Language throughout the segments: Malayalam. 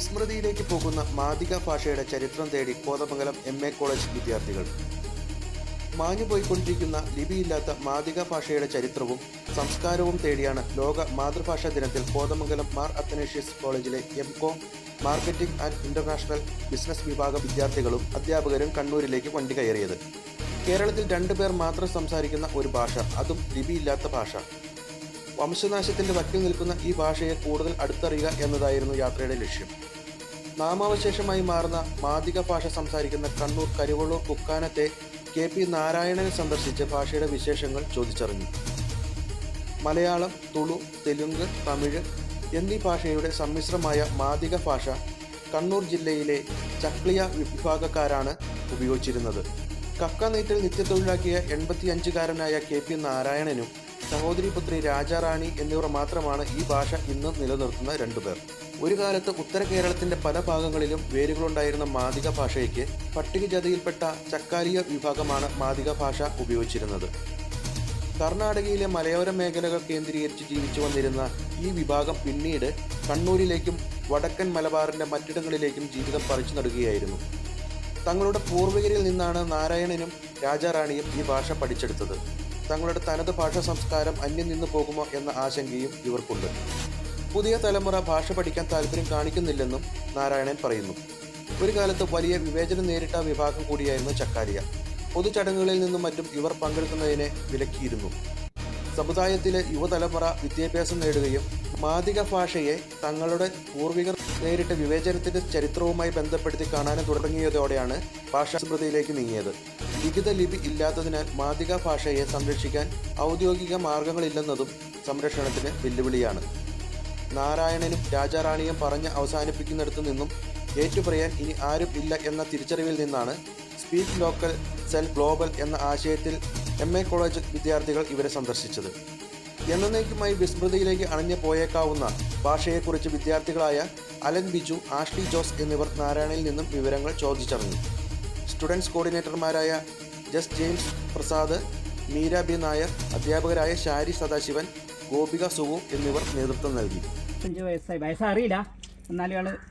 വിസ്മൃതിയിലേക്ക് പോകുന്ന മാതിക ഭാഷയുടെ ചരിത്രം തേടി കോതമംഗലം എം എ കോളേജ് വിദ്യാർത്ഥികൾ. മാഞ്ഞുപോയിക്കൊണ്ടിരിക്കുന്ന ലിപിയില്ലാത്ത മാതിക ഭാഷയുടെ ചരിത്രവും സംസ്കാരവും തേടിയാണ് ലോക മാതൃഭാഷാ ദിനത്തിൽ കോതമംഗലം മാർ അത്തനേഷ്യസ് കോളേജിലെ M Com marketing and international business വിഭാഗ വിദ്യാർത്ഥികളും അധ്യാപകരും കണ്ണൂരിലേക്ക് വണ്ടി കയറിയത്. കേരളത്തിൽ രണ്ടു പേർ മാത്രം സംസാരിക്കുന്ന ഒരു ഭാഷ അതും ലിപിയില്ലാത്ത ഭാഷ. വംശനാശത്തിന്റെ വക്കിൽ നിൽക്കുന്ന ഈ ഭാഷയെ കൂടുതൽ അടുത്തറിയുക എന്നതായിരുന്നു യാത്രയുടെ ലക്ഷ്യം. നാമാവശേഷമായി മാറുന്ന മാതിക ഭാഷ സംസാരിക്കുന്ന കണ്ണൂർ കരിവള്ളൂർ കുക്കാനത്തെ കെ പി നാരായണനെ സന്ദർശിച്ച് ഭാഷയുടെ വിശേഷങ്ങൾ ചോദിച്ചറിഞ്ഞു. മലയാളം തുളു തെലുങ്ക് തമിഴ് എന്നീ ഭാഷയുടെ സമ്മിശ്രമായ മാതിക ഭാഷ കണ്ണൂർ ജില്ലയിലെ ചക്ലിയ വിഭാഗക്കാരാണ് ഉപയോഗിച്ചിരുന്നത്. കക്ക നിത്യത്തൊഴിലാക്കിയ എൺപത്തിയഞ്ചുകാരനായ കെ പി നാരായണനും സഹോദരി പുത്രി രാജാറാണി എന്നിവർ മാത്രമാണ് ഈ ഭാഷ ഇന്ന് നിലനിർത്തുന്ന രണ്ടുപേർ. ഒരു കാലത്ത് ഉത്തര കേരളത്തിന്റെ പല ഭാഗങ്ങളിലും വേരുകളുണ്ടായിരുന്ന മാതിക ഭാഷയ്ക്ക് പട്ടികജാതിയിൽപ്പെട്ട ചക്കാലിയ വിഭാഗമാണ് മാതിക ഭാഷ ഉപയോഗിച്ചിരുന്നത്. കർണാടകയിലെ മലയോര മേഖലകൾ കേന്ദ്രീകരിച്ച് ജീവിച്ചു വന്നിരുന്ന ഈ വിഭാഗം പിന്നീട് കണ്ണൂരിലേക്കും വടക്കൻ മലബാറിന്റെ മറ്റിടങ്ങളിലേക്കും ജീവിതം പറിച്ചു നടുകയായിരുന്നു. തങ്ങളുടെ പൂർവികരിൽ നിന്നാണ് നാരായണനും രാജാറാണിയും ഈ ഭാഷ പഠിച്ചെടുത്തത്. തങ്ങളുടെ തനത് ഭാഷാ സംസ്കാരം അന്യം നിന്നു പോകുമോ എന്ന ആശങ്കയും ഇവർക്കുണ്ട്. പുതിയ തലമുറ ഭാഷ പഠിക്കാൻ താല്പര്യം കാണിക്കുന്നില്ലെന്നും നാരായണൻ പറയുന്നു. ഒരു കാലത്ത് വലിയ വിവേചനം നേരിട്ട വിഭാഗം കൂടിയായിരുന്നു ചക്കാരിയ. പൊതുചടങ്ങുകളിൽ നിന്നും മറ്റും ഇവർ പങ്കെടുക്കുന്നതിനെ വിലക്കിയിരുന്നു. സമുദായത്തിലെ യുവതലമുറ വിദ്യാഭ്യാസം നേടുകയും മാതിക ഭാഷയെ തങ്ങളുടെ പൂർവികർ നേരിട്ട വിവേചനത്തിന്റെ ചരിത്രവുമായി ബന്ധപ്പെടുത്തി കാണാനും തുടങ്ങിയതോടെയാണ് ഭാഷാ സ്മൃതിയിലേക്ക് നീങ്ങിയത്. ലിഖിത ലിപി ഇല്ലാത്തതിനാൽ മാതിക ഭാഷയെ സംരക്ഷിക്കാൻ ഔദ്യോഗിക മാർഗങ്ങളില്ലെന്നതും സംരക്ഷണത്തിന് വെല്ലുവിളിയാണ്. നാരായണനും രാജാറാണിയും പറഞ്ഞ് അവസാനിപ്പിക്കുന്നിടത്തു നിന്നും ഏറ്റുപറയാൻ ഇനി ആരും ഇല്ല എന്ന തിരിച്ചറിവിൽ നിന്നാണ് സ്പീക്ക് ലോക്കൽ സെൽ ഗ്ലോബൽ എന്ന ആശയത്തിൽ എം എ കോളേജ് വിദ്യാർത്ഥികൾ ഇവരെ സന്ദർശിച്ചത്. എന്നേക്കുമായി വിസ്മൃതിയിലേക്ക് അണഞ്ഞു പോയേക്കാവുന്ന ഭാഷയെക്കുറിച്ച് വിദ്യാർത്ഥികളായ അലൻ ബിജു ആഷ്ലി ജോസ് എന്നിവർ നാരായണയിൽ നിന്നും വിവരങ്ങൾ ചോദിച്ചറിഞ്ഞു. സ്റ്റുഡൻസ് കോർഡിനേറ്റർമാരായ ജസ് ജെയിംസ് പ്രസാദ് മീര ബി നായർ അധ്യാപകരായ ഷാരി സദാശിവൻ ഗോപിക സുവു എന്നിവർ നേതൃത്വം നൽകി. അഞ്ച് വയസ്സായി. വയസ്സറിയില്ല. എന്നാലും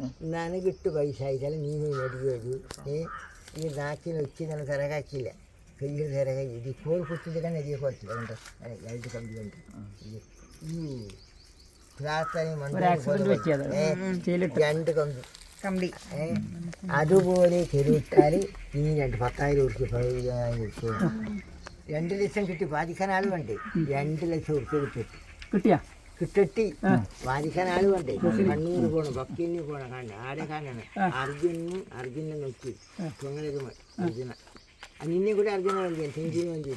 ನೂರು ಹೇಳಕ್ಕೆ ಹಚ್ಚಿರ ನನಗಿಟ್ಟು ವಯಸ್ಸಾಯ್ತಲ್ಲ ನೀನು ನಡಿಯೋದು ಏ ಈ ನಾಲ್ಕಿನ ಉಚ್ಚಿ ನನಗೆ ಸರಗ ಹಾಕಿಲ್ಲ ಕೈಯಲ್ಲಿ ಸರಗ ಇದು ಕೋಲ್ ಕುತ್ತಿದ್ದಕ್ಕೆ ನಡಿಯೋಕೆ ಹೋಗ್ತಿಲ್ಲ ಉಂಟು ಎರಡು ಕಂಬಿ ಉಂಟು ಇದು ಈ പ്രാർത്ഥന ഒരു ആക്സിഡന്റ് പറ്റിയത് ചെയ്തിട്ട് രണ്ട് കമ്പി കമ്പി ഏ അതുപോലെ ചെരുവിട്ടാൽ ഇനി രണ്ട് പത്തായിരം ഉറുപ്പ്യ പതിനായിരം ഉറുപ്പ്യ രണ്ട് ലക്ഷം കിട്ടി ബാധിക്കാൻ ആൾ വേണ്ടേ രണ്ട് ലക്ഷം ഉറുപ്പ്യ കിട്ടി കിട്ടിയാ കിട്ടി. വാരിക്കാനാൾ വേണ്ടേ? കണ്ണൂർ പോണം ഭക്തിന് പോണം കാണണം. ആരെ കാണണം? അർജുനും അർജുനെ നോക്കി. അർജുന. നിന്നെ കൂടെ അർജുന വേണ്ടി